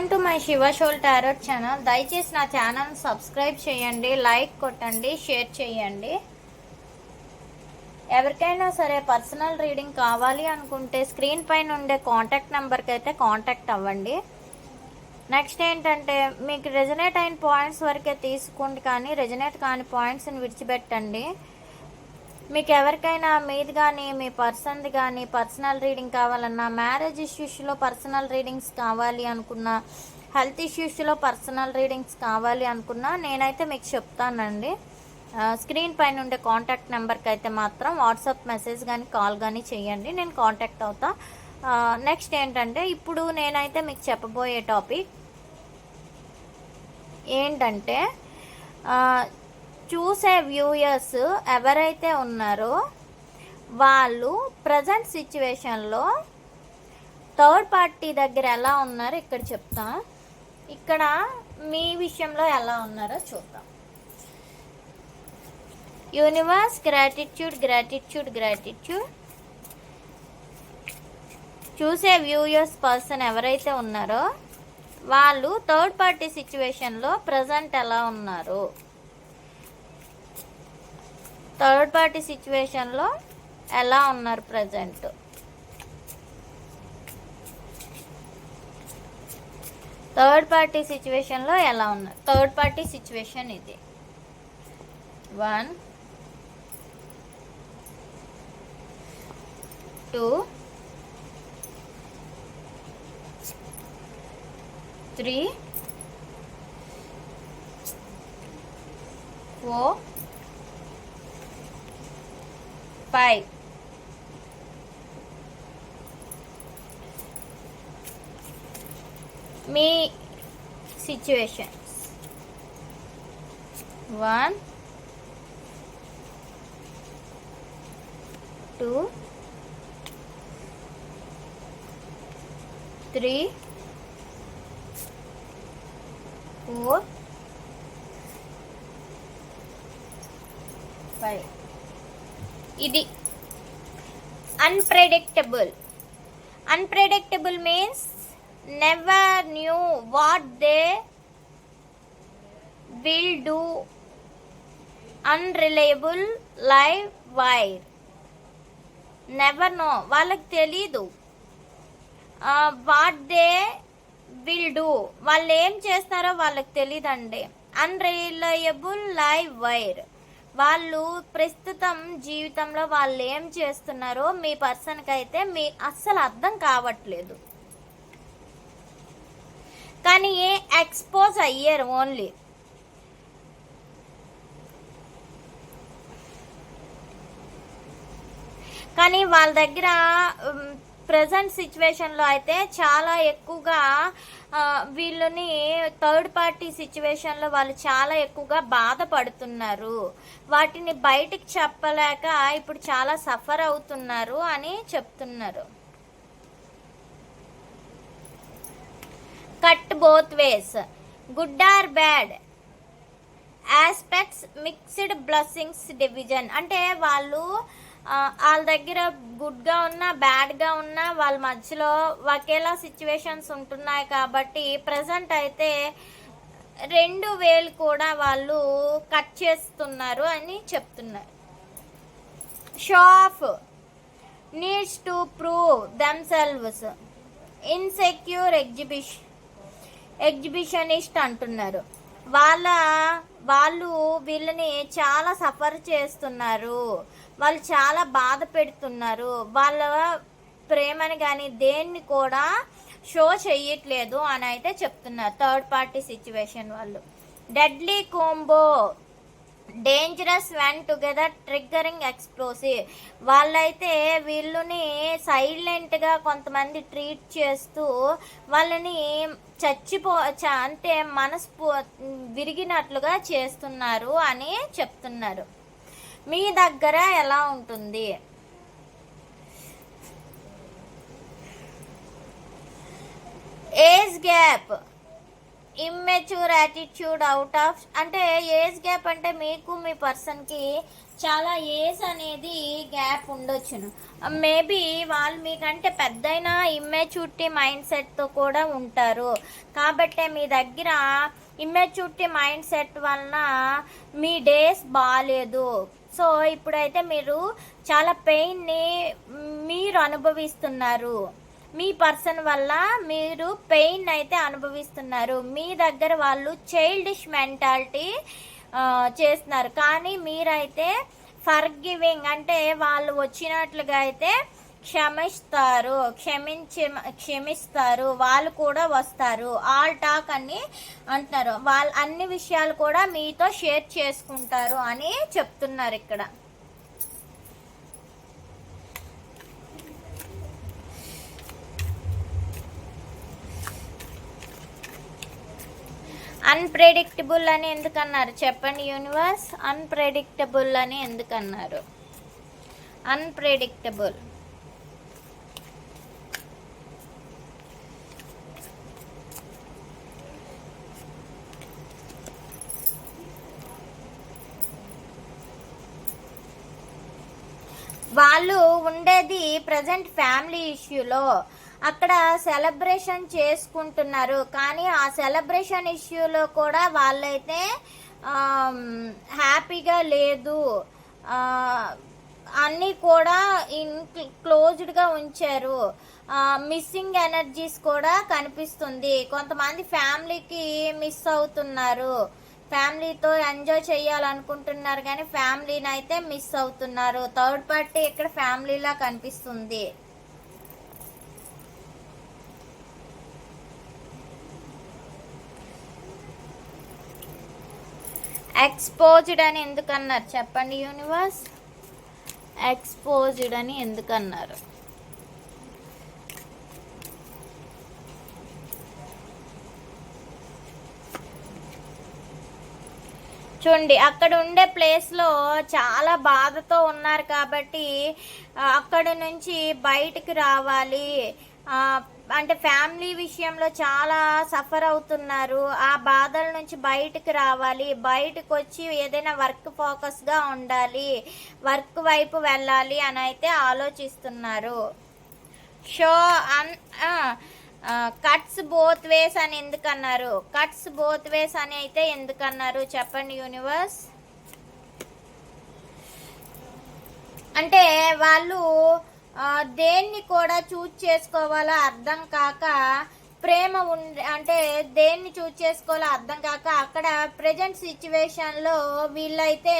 Welcome to my Shiva soul tarot channel దయచేసి నా channel subscribe చేయండి లైక్ కొట్టండి షేర్ చేయండి. ఎవరికైనా సరే పర్సనల్ రీడింగ్ కావాలి అనుకుంటే స్క్రీన్ పైన ఉండే కాంటాక్ట్ నెంబర్కి అయితే కాంటాక్ట్ అవ్వండి. నెక్స్ట్ ఏంటంటే మీకు రెజనేట్ అయిన పాయింట్స్ వరకే తీసుకోండి కానీ రెజనేట్ కాని పాయింట్స్ని విడిచిపెట్టండి. మీకు ఎవరికైనా మీది కానీ మీ పర్సన్ది కానీ పర్సనల్ రీడింగ్ కావాలన్నా మ్యారేజ్ ఇష్యూస్లో పర్సనల్ రీడింగ్స్ కావాలి అనుకున్నా హెల్త్ ఇష్యూస్లో పర్సనల్ రీడింగ్స్ కావాలి అనుకున్నా నేనైతే మీకు చెప్తానండి. స్క్రీన్ పైన ఉండే కాంటాక్ట్ నెంబర్కి అయితే మాత్రం వాట్సాప్ మెసేజ్ కానీ కాల్ కానీ చేయండి. నేను కాంటాక్ట్ అవుతా. నెక్స్ట్ ఏంటంటే ఇప్పుడు నేనైతే మీకు చెప్పబోయే టాపిక్ ఏంటంటే చూసే వ్యూయర్స్ ఎవరైతే ఉన్నారో వాళ్ళు ప్రజెంట్ సిచ్యువేషన్లో థర్డ్ పార్టీ దగ్గర ఎలా ఉన్నారో ఇక్కడ చెప్తాం. ఇక్కడ మీ విషయంలో ఎలా ఉన్నారో చూద్దాం. Universe gratitude gratitude gratitude. చూసే వ్యూయర్స్ పర్సన్ ఎవరైతే ఉన్నారో వాళ్ళు థర్డ్ పార్టీ సిచ్యువేషన్లో ప్రజెంట్ ఎలా ఉన్నారు? థర్డ్ పార్టీ సిచ్యువేషన్లో ఎలా ఉన్నారు ప్రజెంట్ థర్డ్ పార్టీ సిచ్యువేషన్లో ఎలా ఉన్నారు? థర్డ్ పార్టీ సిచ్యువేషన్ ఇది. One two three four 5. Me. situations. 1, 2, 3, 4, 5. ఇది unpredictable unpredictable means never knew what they will do unreliable live wire never know వాళ్ళకి తెలీదు. వాట్ దే విల్ డూ వాళ్ళు ఏం చేస్తారో వాళ్ళకి తెలియదండి అన్రిలయబుల్ లైవ్ వైర్ వాళ్ళు ప్రస్తుతం జీవితంలో వాళ్ళు ఏం చేస్తున్నారో మీ పర్సన్కి అయితే మీ అస్సలు అర్థం కావట్లేదు. కానీ ఏ ఎక్స్పోజ్ అయ్యారు ఓన్లీ కానీ వాళ్ళ దగ్గర ప్రజెంట్ సిచ్యువేషన్లో అయితే చాలా ఎక్కువగా వీళ్ళని థర్డ్ పార్టీ సిచ్యువేషన్లో వాళ్ళు చాలా ఎక్కువగా బాధపడుతున్నారు. వాటిని బయటికి చెప్పలేక ఇప్పుడు చాలా సఫర్ అవుతున్నారు అని చెప్తున్నారు. Cut both ways good or bad aspects mixed blessings division అంటే వాళ్ళు వాళ్ళ దగ్గర గుడ్గా ఉన్నా బ్యాడ్గా ఉన్నా వాళ్ళ మధ్యలో ఒకేలా సిచ్యువేషన్స్ ఉంటున్నాయి కాబట్టి ప్రజెంట్ అయితే రెండు వేలు కూడా వాళ్ళు కట్ చేస్తున్నారు అని చెప్తున్నారు. Show off needs to prove themselves insecure exhibition exhibitionist అంటున్నారు. వాళ్ళ వాళ్ళు వీళ్ళని చాలా సఫర్ చేస్తున్నారు. వాళ్ళు చాలా బాధ పెడుతున్నారు. వాళ్ళ ప్రేమని కానీ దేన్ని కూడా షో చేయట్లేదు అని అయితే చెప్తున్నారు థర్డ్ పార్టీ సిచ్యువేషన్ వాళ్ళు. Deadly combo dangerous when together triggering explosive వాళ్ళైతే వీళ్ళని సైలెంట్గా కొంతమంది ట్రీట్ చేస్తూ వాళ్ళని చచ్చిపో అంటే మనసు విరిగినట్లుగా చేస్తున్నారు అని చెప్తున్నారు. మీ దగ్గర ఎలా ఉంటుంది? Age gap. Immature attitude out of అంటే ఏజ్ గ్యాప్ అంటే మీకు మీ పర్సన్కి చాలా ఏజ్ అనేది గ్యాప్ ఉండొచ్చును. మేబీ వాళ్ళు మీకంటే పెద్దయిన ఇమ్మెచ్యూరిటీ మైండ్ సెట్తో కూడా ఉంటారు. కాబట్టి మీ దగ్గర ఇమ్మెచ్యూరిటీ మైండ్ సెట్ వలన మీ డేస్ బాగాలేదు సో ఇప్పుడైతే మీరు చాలా పెయిన్ని మీరు అనుభవిస్తున్నారు. మీ పర్సన్ వల్ల మీరు పెయిన్ అయితే అనుభవిస్తున్నారు. మీ దగ్గర వాళ్ళు చైల్డిష్ మెంటాలిటీ చేస్తున్నారు. కానీ మీరైతే ఫర్ గివింగ్ అంటే వాళ్ళు వచ్చినట్లుగా అయితే క్షమిస్తారు క్షమించి క్షమిస్తారు వాళ్ళు కూడా వస్తారు. ఆల్ టాక్ అని అంటున్నారు వాళ్ళు అన్ని విషయాలు కూడా మీతో షేర్ చేసుకుంటారు అని చెప్తున్నారు ఇక్కడ. అన్ప్రెడిక్టబుల్ అని ఎందుకన్నారు? చెప్పండి యూనివర్స్ అన్ప్రెడిక్టబుల్ అని ఎందుకన్నారు? అన్ప్రెడిక్టబుల్ వాళ్ళు ఉండేది ప్రజెంట్ ఫ్యామిలీ ఇష్యూలో అక్కడ సెలబ్రేషన్ చేసుకుంటున్నారు. కానీ ఆ సెలబ్రేషన్ ఇష్యూలో కూడా వాళ్ళైతే హ్యాపీగా లేదు. అన్నీ కూడా ఇన్ క్లోజ్డ్గా ఉంచారు. మిస్సింగ్ ఎనర్జీస్ కూడా కనిపిస్తుంది. కొంతమంది ఫ్యామిలీకి మిస్ అవుతున్నారు. ఫ్యామిలీతో ఎంజాయ్ చేయాలనుకుంటున్నారు కానీ ఫ్యామిలీని అయితే మిస్ అవుతున్నారు. థర్డ్ పార్టీ ఇక్కడ ఫ్యామిలీలా కనిపిస్తుంది. ఎక్స్పోజ్డ్ అని ఎందుకన్నారు? చెప్పండి యూనివర్స్. ఎక్స్పోజ్డ్ అని ఎందుకన్నారు? చూడండి అక్కడ ఉండే ప్లేస్లో చాలా బాధతో ఉన్నారు కాబట్టి అక్కడ నుంచి బయటికి రావాలి. అంటే ఫ్యామిలీ విషయంలో చాలా సఫర్ అవుతున్నారు. ఆ బాధల నుంచి బయటకు రావాలి. బయటకు వచ్చి ఏదైనా వర్క్ ఫోకస్గా ఉండాలి. వర్క్ వైపు వెళ్ళాలి అని అయితే ఆలోచిస్తున్నారు. Show on cuts both ways అని ఎందుకన్నారు? కట్స్ బోత్ వేస్ అని అయితే ఎందుకన్నారు? చెప్పండి యూనివర్స్ అంటే వాళ్ళు దేన్ని కూడా చూజ్ చేసుకోవాలో అర్థం కాక ప్రేమ ఉండే అంటే దేన్ని చూజ్ చేసుకోవాలో అర్థం కాక అక్కడ ప్రజెంట్ సిచ్యువేషన్లో వీళ్ళైతే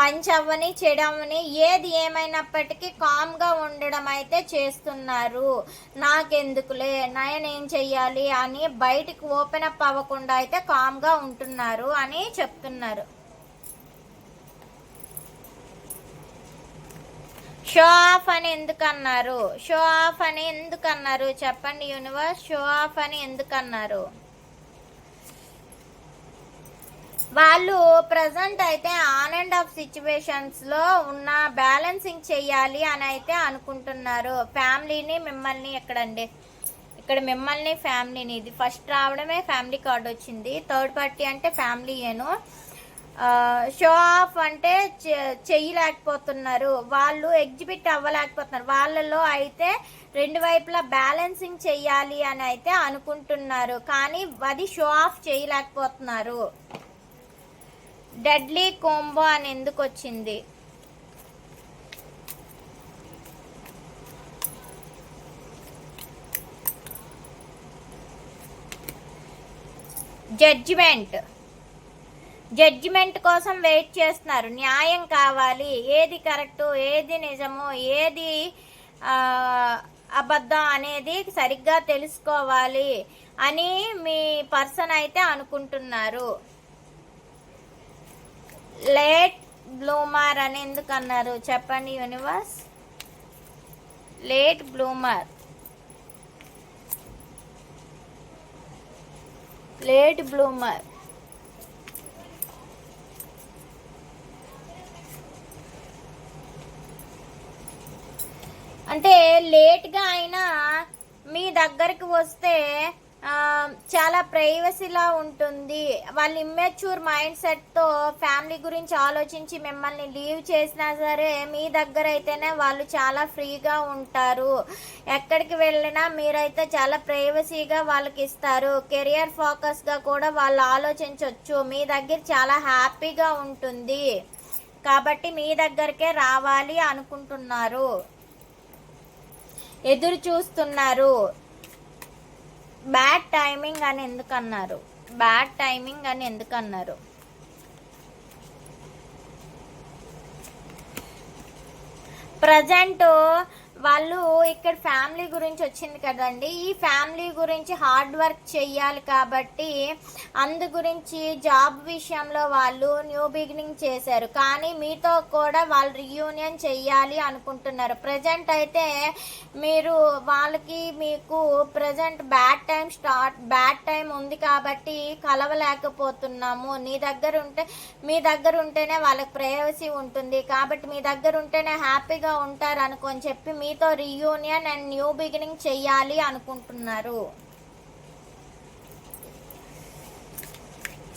మంచి అవ్వని చెడవని ఏది ఏమైనప్పటికీ కామ్గా ఉండడం అయితే చేస్తున్నారు. నాకెందుకులే ఏం చెయ్యాలి అని బయటికి ఓపెన్ అప్ అవ్వకుండా అయితే కామ్గా ఉంటున్నారు అని చెప్తున్నారు. షో ఆఫ్ అని ఎందుకన్నారు? షో ఆఫ్ అని ఎందుకన్నారు? చెప్పండి యూనివర్స్ షో ఆఫ్ అని ఎందుకన్నారు అన్నారు వాళ్ళు ప్రజెంట్ అయితే ఆన్ అండ్ ఆఫ్ సిచ్యువేషన్స్లో ఉన్న బ్యాలెన్సింగ్ చేయాలి అని అయితే అనుకుంటున్నారు. ఫ్యామిలీని మిమ్మల్ని ఎక్కడండి? ఇక్కడ మిమ్మల్ని ఫ్యామిలీని ఇది ఫస్ట్ రావడమే ఫ్యామిలీ కార్డ్ వచ్చింది. థర్డ్ పార్టీ అంటే ఫ్యామిలీయేను షో ఆఫ్ అంటే చెయ్యలేకపోతున్నారు వాళ్ళు ఎగ్జిబిట్ అవ్వలేకపోతున్నారు. వాళ్ళలో అయితే రెండు వైపులా బ్యాలెన్సింగ్ చేయాలి అని అయితే అనుకుంటున్నారు. కానీ అది షో ఆఫ్ చేయలేకపోతున్నారు. డెడ్లీ కోంబో అని ఎందుకు వచ్చింది? జడ్జిమెంట్. జడ్జిమెంట్ కోసం వెయిట్ చేస్తున్నారు. న్యాయం కావాలి. ఏది కరెక్టు ఏది నిజము ఏది అబద్ధం అనేది సరిగ్గా తెలుసుకోవాలి అని మీ పర్సన్ అయితే అనుకుంటున్నారు. లేట్ బ్లూమర్ అని ఎందుకు అన్నారు చెప్పండి universe late bloomer late bloomer అంటే లేట్గా అయినా మీ దగ్గరికి వస్తే చాలా ప్రైవసీలా ఉంటుంది. వాళ్ళ ఇమ్మెచ్యూర్ మైండ్ సెట్తో ఫ్యామిలీ గురించి ఆలోచించి మిమ్మల్ని లీవ్ చేసినా సరే మీ దగ్గర అయితేనే వాళ్ళు చాలా ఫ్రీగా ఉంటారు. ఎక్కడికి వెళ్ళినా మీరైతే చాలా ప్రైవసీగా వాళ్ళకి ఇస్తారు. కెరియర్ ఫోకస్గా కూడా వాళ్ళు ఆలోచించవచ్చు మీ దగ్గర చాలా హ్యాపీగా ఉంటుంది. కాబట్టి మీ దగ్గరికే రావాలి అనుకుంటున్నారు. ఎదురు చూస్తున్నారు. బ్యాడ్ టైమింగ్ అని ఎందుకు అన్నారు బ్యాడ్ టైమింగ్ అని ఎందుకు అన్నారు ప్రజెంట్ వాళ్ళు ఇక్కడ ఫ్యామిలీ గురించి వచ్చింది కదండి. ఈ ఫ్యామిలీ గురించి హార్డ్ వర్క్ చెయ్యాలి కాబట్టి అందు గురించి జాబ్ విషయంలో వాళ్ళు న్యూ బిగినింగ్ చేశారు. కానీ మీతో కూడా వాళ్ళు రియూనియన్ చెయ్యాలి అనుకుంటున్నారు. ప్రజెంట్ అయితే మీరు వాళ్ళకి మీకు present bad time start bad time ఉంది కాబట్టి కలవలేకపోతున్నాము. నీ దగ్గర ఉంటే మీ దగ్గర ఉంటేనే వాళ్ళకి ప్రైవసీ ఉంటుంది. కాబట్టి మీ దగ్గర ఉంటేనే హ్యాపీగా ఉంటారు అనుకొని చెప్పి మీ మీతో రీయూనియన్ అండ్ న్యూ బిగినింగ్ చేయాలి అనుకుంటున్నారు.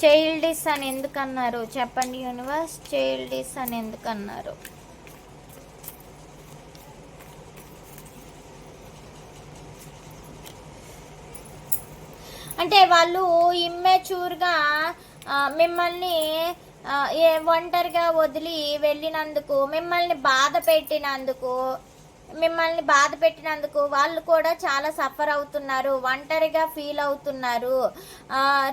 చైల్డిస్ అని ఎందుకన్నారు? చెప్పండి యూనివర్స్ చైల్డిస్ అని ఎందుకన్నారు? అంటే వాళ్ళు ఇమ్మెచ్యూర్గా మిమ్మల్ని ఏ ఒంటరిగా వదిలి వెళ్ళినందుకు మిమ్మల్ని బాధ పెట్టినందుకు మిమ్మల్ని బాధ పెట్టినందుకు వాళ్ళు కూడా చాలా సఫర్ అవుతున్నారు ఒంటరిగా ఫీల్ అవుతున్నారు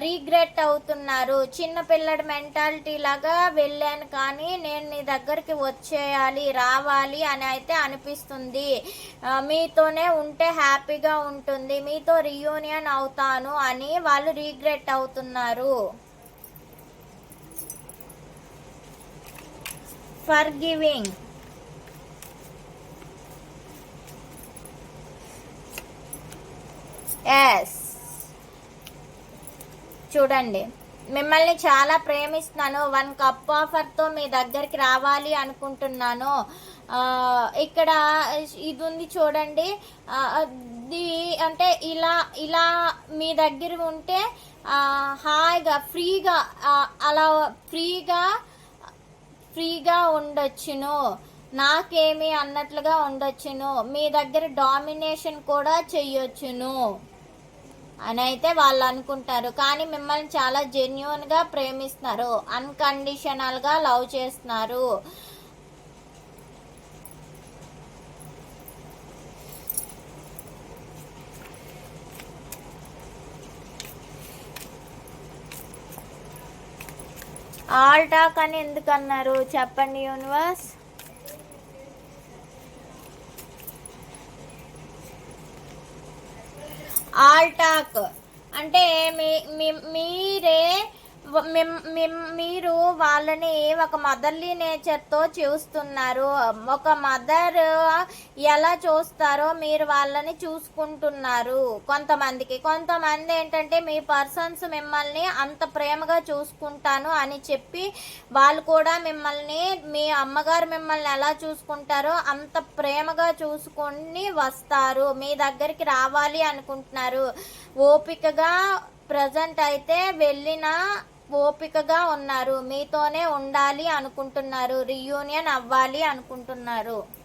రీగ్రెట్ అవుతున్నారు. చిన్న పిల్లడి మెంటాలిటీ లాగా వెళ్ళాను కానీ నేను నీ దగ్గరికి వచ్చేయాలి రావాలి అని అయితే అనిపిస్తుంది. మీతోనే ఉంటే హ్యాపీగా ఉంటుంది మీతో రియూనియన్ అవుతాను అని వాళ్ళు రీగ్రెట్ అవుతున్నారు. ఫర్ గివింగ్ ఎస్ చూడండి. మిమ్మల్ని చాలా ప్రేమిస్తున్నాను. వన్ కప్ ఆఫర్తో మీ దగ్గరికి రావాలి అనుకుంటున్నాను. ఇక్కడ ఇది ఉంది చూడండి అది అంటే ఇలా ఇలా మీ దగ్గర ఉంటే హాయిగా ఫ్రీగా అలా ఫ్రీగా ఫ్రీగా ఉండొచ్చును. నాకేమి అన్నట్లుగా ఉండొచ్చును. మీ దగ్గర డామినేషన్ కూడా చెయ్యొచ్చును. అని అయితే వాళ్ళు అనుకుంటారు. కానీ మిమ్మల్ని చాలా జెన్యున్గా ప్రేమిస్తున్నారు. అన్కండిషనల్గా లవ్ చేస్తున్నారు. ఆల్ టాక్ అని ఎందుకు అన్నారు? చెప్పండి యూనివర్స్. ఆల్ టాక్ అంటే మీ మీరే మీరు వాళ్ళని ఒక మదర్లీ నేచర్తో చూస్తున్నారు. ఒక మదర్ ఎలా చూస్తారో మీరు వాళ్ళని చూసుకుంటున్నారు. కొంతమందికి. కొంతమంది ఏంటంటే మీ పర్సన్స్ మిమ్మల్ని అంత ప్రేమగా చూసుకుంటాను అని చెప్పి వాళ్ళు కూడా మిమ్మల్ని మీ అమ్మగారు మిమ్మల్ని ఎలా చూసుకుంటారో అంత ప్రేమగా చూసుకొని వస్తారు. మీ దగ్గరికి రావాలి అనుకుంటున్నారు. ఓపికగా ప్రజెంట్ అయితే వెళ్ళిన ఓపికగా ఉన్నారు. మీతోనే ఉండాలి అనుకుంటున్నారు. రియూనియన్ అవ్వాలి అనుకుంటున్నారు.